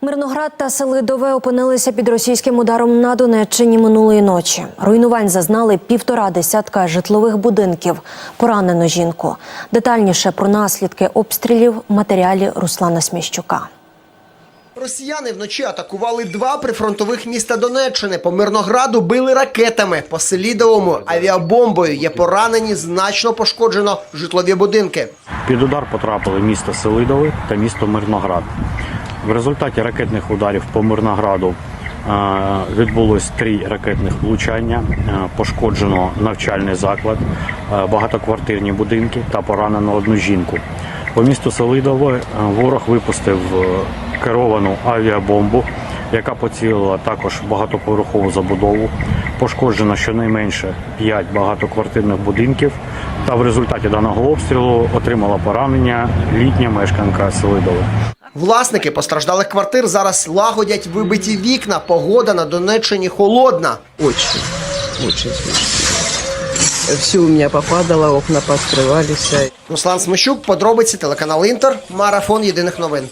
Мирноград та Селидове опинилися під російським ударом на Донеччині минулої ночі. Руйнувань зазнали півтора десятка житлових будинків. Поранено жінку. Детальніше про наслідки обстрілів в матеріалі Руслана Сміщука. Росіяни вночі атакували два прифронтових міста Донеччини. По Мирнограду били ракетами, по Селідовому авіабомбою. Є поранені, значно пошкоджено житлові будинки. Під удар потрапили місто Селидове та місто Мирноград. В результаті ракетних ударів по Мирнограду е, відбулось три ракетних влучання. Е, Пошкоджено навчальний заклад, е, багатоквартирні будинки та поранено одну жінку. По місту Селидове ворог випустив керовану авіабомбу, яка поцілила також багатоповерхову забудову. Пошкоджено щонайменше 5 багатоквартирних будинків. Та в результаті даного обстрілу отримала поранення літня мешканка Селидове. Власники постраждалих квартир зараз лагодять вибиті вікна. Погода на Донеччині холодна. Очень, очень смешно. Все у мене попадало, окна поскривалися. Руслан Смещук, подробиці телеканал Інтер, марафон єдиних новин.